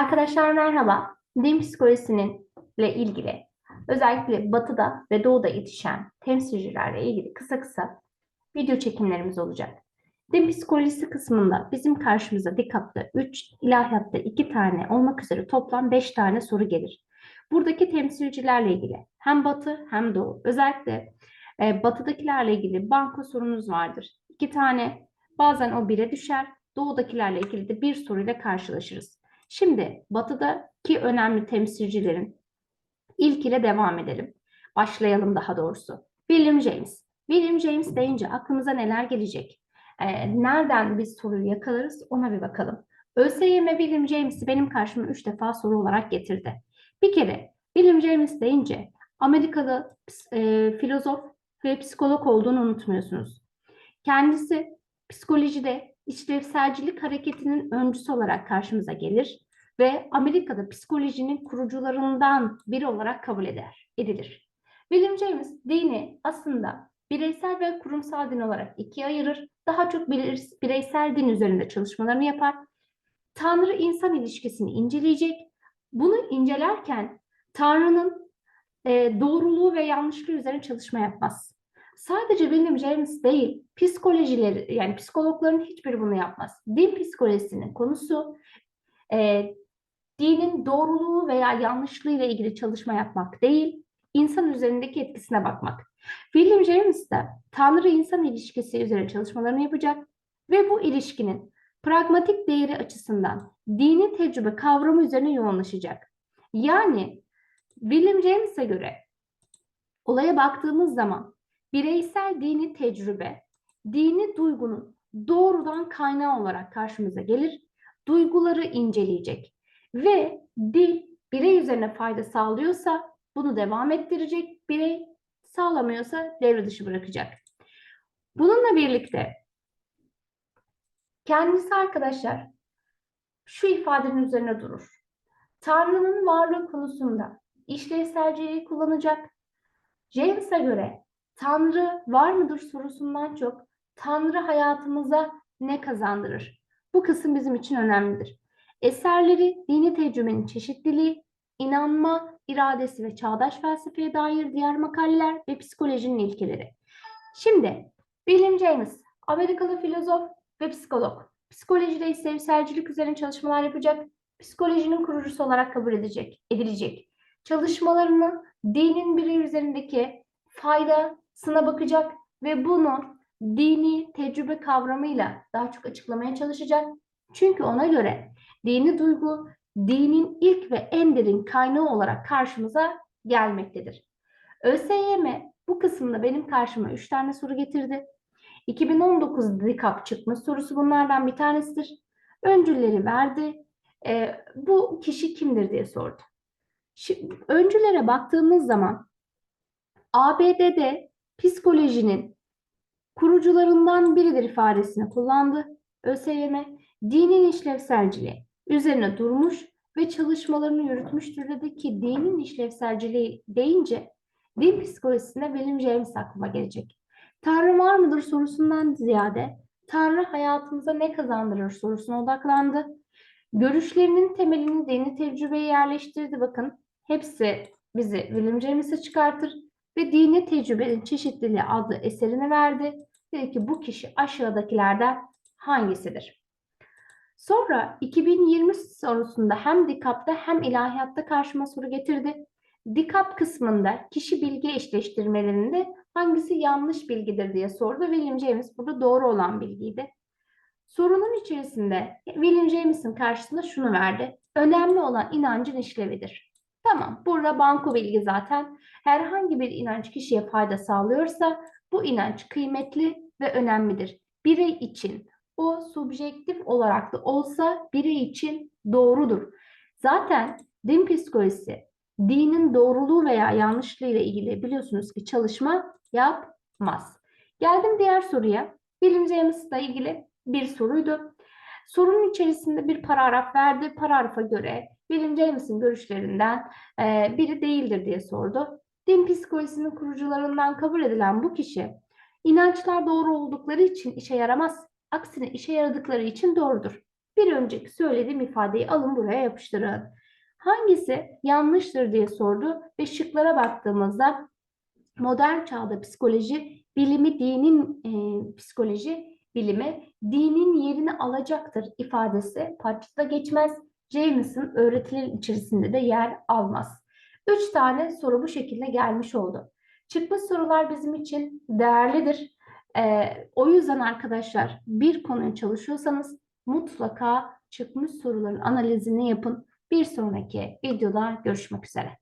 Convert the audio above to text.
Arkadaşlar merhaba. Din psikolojisinin ile ilgili özellikle batıda ve doğuda yetişen temsilcilerle ilgili kısa kısa video çekimlerimiz olacak. Din psikolojisi kısmında bizim karşımıza DİKAP'ta 3, ilahiyatta 2 tane olmak üzere toplam 5 tane soru gelir. Buradaki temsilcilerle ilgili hem batı hem doğu özellikle e, batıdakilerle ilgili banko sorunuz vardır. 2 tane bazen o bire düşer. Doğudakilerle ilgili de bir soruyla karşılaşırız. Şimdi batıdaki önemli temsilcilerin ilk ile devam edelim. Başlayalım daha doğrusu. William James. William James deyince aklımıza neler gelecek? Ee, nereden biz soruyu yakalarız ona bir bakalım. ÖSYM William James'i benim karşıma üç defa soru olarak getirdi. Bir kere William James deyince Amerikalı e, filozof ve psikolog olduğunu unutmuyorsunuz. Kendisi psikolojide işlevselcilik hareketinin öncüsü olarak karşımıza gelir ve Amerika'da psikolojinin kurucularından biri olarak kabul eder, edilir. William James dini aslında bireysel ve kurumsal din olarak ikiye ayırır. Daha çok bireysel din üzerinde çalışmalarını yapar. Tanrı-insan ilişkisini inceleyecek. Bunu incelerken Tanrı'nın e, doğruluğu ve yanlışlığı üzerine çalışma yapmaz. Sadece William James değil, psikolojileri yani psikologların hiçbiri bunu yapmaz. Din psikolojisinin konusu e, dinin doğruluğu veya yanlışlığı ile ilgili çalışma yapmak değil, insan üzerindeki etkisine bakmak. William James de Tanrı-insan ilişkisi üzerine çalışmalarını yapacak ve bu ilişkinin pragmatik değeri açısından dini tecrübe kavramı üzerine yoğunlaşacak. Yani William James'e göre olaya baktığımız zaman bireysel dini tecrübe, dini duygunun doğrudan kaynağı olarak karşımıza gelir. Duyguları inceleyecek ve dil birey üzerine fayda sağlıyorsa bunu devam ettirecek, birey sağlamıyorsa devre dışı bırakacak. Bununla birlikte kendisi arkadaşlar şu ifadenin üzerine durur. Tanrı'nın varlığı konusunda işlevselciliği kullanacak. James'e göre Tanrı var mıdır sorusundan çok Tanrı hayatımıza ne kazandırır? Bu kısım bizim için önemlidir. Eserleri dini tecrübenin çeşitliliği, inanma, iradesi ve çağdaş felsefeye dair diğer makaleler ve psikolojinin ilkeleri. Şimdi William James, Amerikalı filozof ve psikolog. Psikolojide sevselcilik üzerine çalışmalar yapacak, psikolojinin kurucusu olarak kabul edecek, edilecek. Çalışmalarını dinin birey üzerindeki faydasına bakacak ve bunu dini tecrübe kavramıyla daha çok açıklamaya çalışacak. Çünkü ona göre dini duygu dinin ilk ve en derin kaynağı olarak karşımıza gelmektedir. ÖSYM bu kısımda benim karşıma 3 tane soru getirdi. 2019 DİKAP çıkmış sorusu bunlardan bir tanesidir. Öncülleri verdi. E, bu kişi kimdir diye sordu. Şimdi, öncülere baktığımız zaman ABD'de psikolojinin kurucularından biridir ifadesini kullandı. ÖSYM dinin işlevselciliği üzerine durmuş ve çalışmalarını yürütmüştür dedi ki dinin işlevselciliği deyince din psikolojisinde William James aklıma gelecek. Tanrı var mıdır sorusundan ziyade Tanrı hayatımıza ne kazandırır sorusuna odaklandı. Görüşlerinin temelini dini tecrübeye yerleştirdi. Bakın hepsi bizi William James'e çıkartır ve dini tecrübenin çeşitliliği adlı eserini verdi. Dedi ki bu kişi aşağıdakilerden hangisidir? Sonra 2020 sorusunda hem DİKAP'ta hem ilahiyatta karşıma soru getirdi. DİKAP kısmında kişi bilgi eşleştirmelerinde hangisi yanlış bilgidir diye sordu. William James burada doğru olan bilgiydi. Sorunun içerisinde William James'in karşısında şunu verdi. Önemli olan inancın işlevidir. Tamam, burada banko bilgi zaten. Herhangi bir inanç kişiye fayda sağlıyorsa bu inanç kıymetli ve önemlidir. Birey için o subjektif olarak da olsa birey için doğrudur. Zaten din psikolojisi dinin doğruluğu veya yanlışlığı ile ilgili biliyorsunuz ki çalışma yapmaz. Geldim diğer soruya. Bilim ile ilgili bir soruydu. Sorunun içerisinde bir paragraf verdi. Paragrafa göre Bilim James'in görüşlerinden e, biri değildir diye sordu. Din psikolojisinin kurucularından kabul edilen bu kişi inançlar doğru oldukları için işe yaramaz. Aksine işe yaradıkları için doğrudur. Bir önceki söylediğim ifadeyi alın buraya yapıştırın. Hangisi yanlıştır diye sordu ve şıklara baktığımızda modern çağda psikoloji bilimi dinin e, psikoloji bilimi dinin yerini alacaktır ifadesi parçada geçmez. James'in öğretiler içerisinde de yer almaz. Üç tane soru bu şekilde gelmiş oldu. Çıkmış sorular bizim için değerlidir. E, o yüzden arkadaşlar bir konuyu çalışıyorsanız mutlaka çıkmış soruların analizini yapın. Bir sonraki videoda görüşmek üzere.